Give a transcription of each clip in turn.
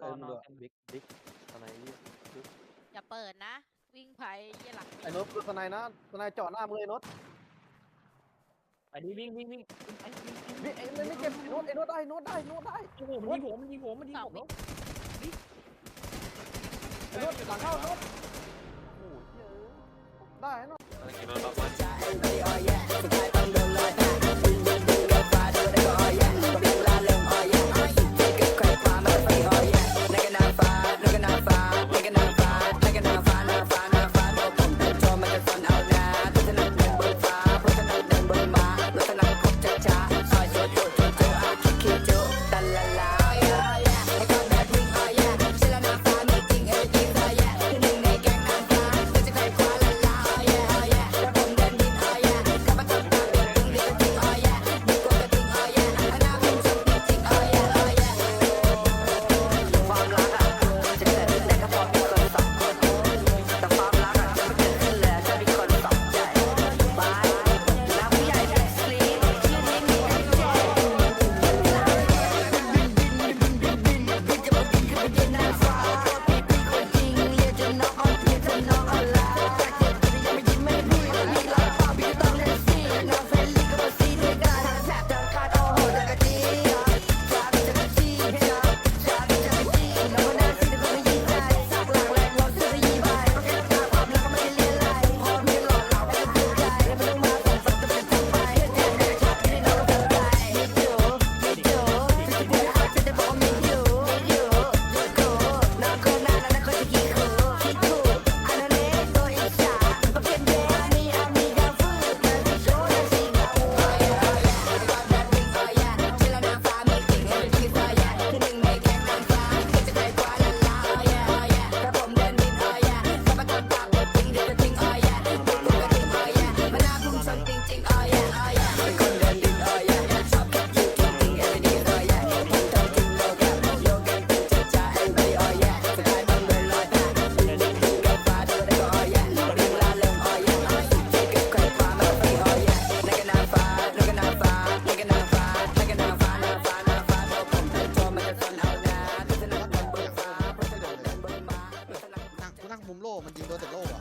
เออมึงดูบิ๊กบิ๊กสไนนี่บิ๊กอย่าเปิดนะ วิ่งไปเยี่ยหลังไอ้โนตดูสไนนะสไนจ่อหน้ามึงเลยโนตไปดิวิ่งวิ่งวิ่งไอ้วิ่งวิ่งบิ๊กไอ้ไม่ไม่เก็บไอ้โนตไอ้โนตได้โนตได้โนตได้โอ้โหมันยิงผมมันยิงผมมันยิงผมแล้วไอ้โนตหลังเข้าโนตโอ้โหเหี้ยได้โนตอะไรกินรถ มุมโลกมันยิงโดนแต่โลกอะ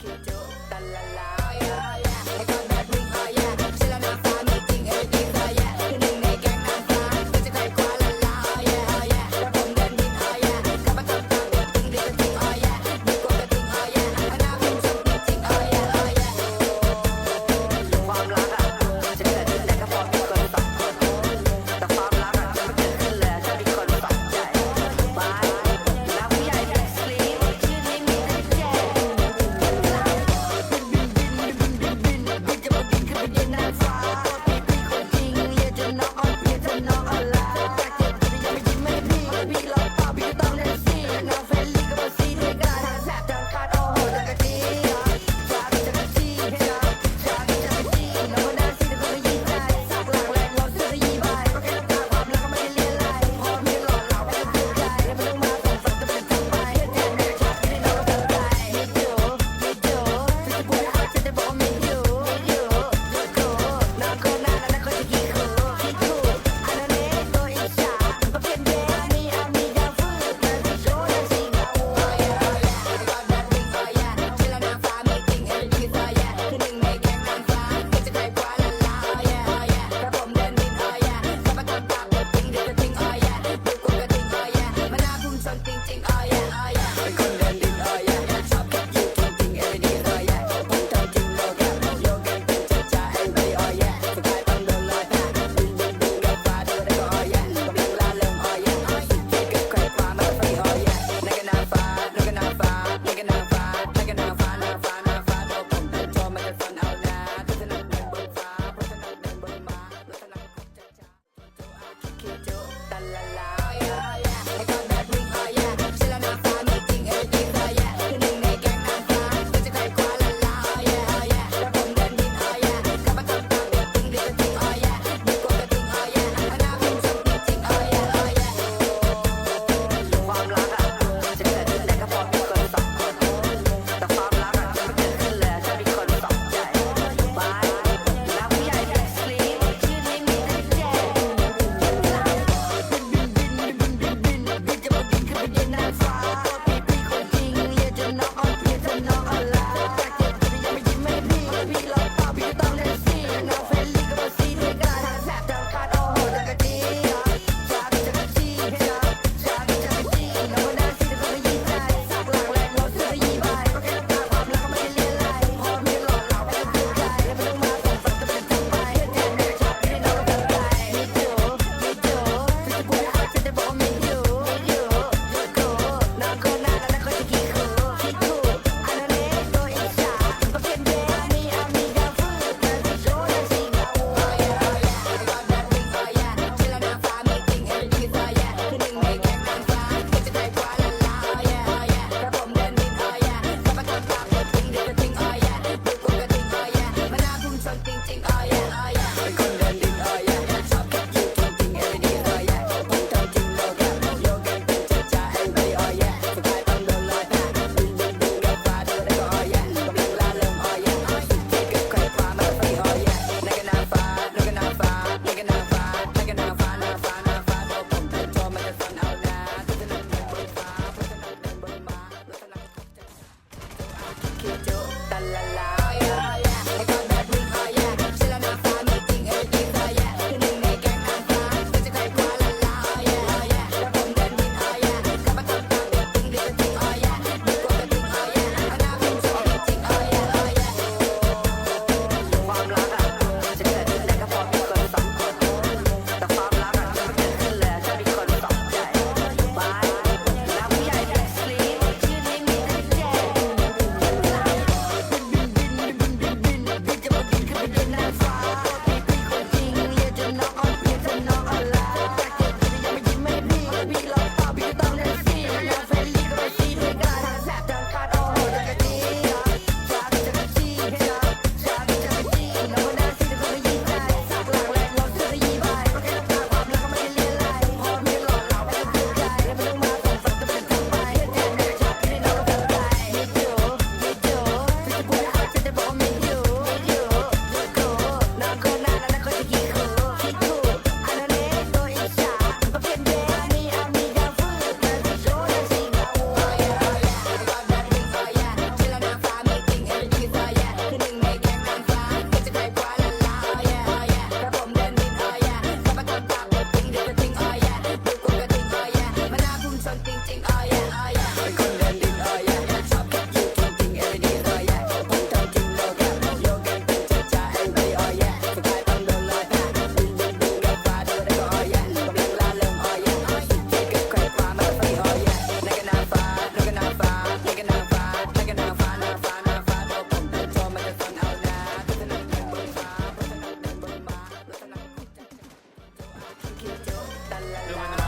doing the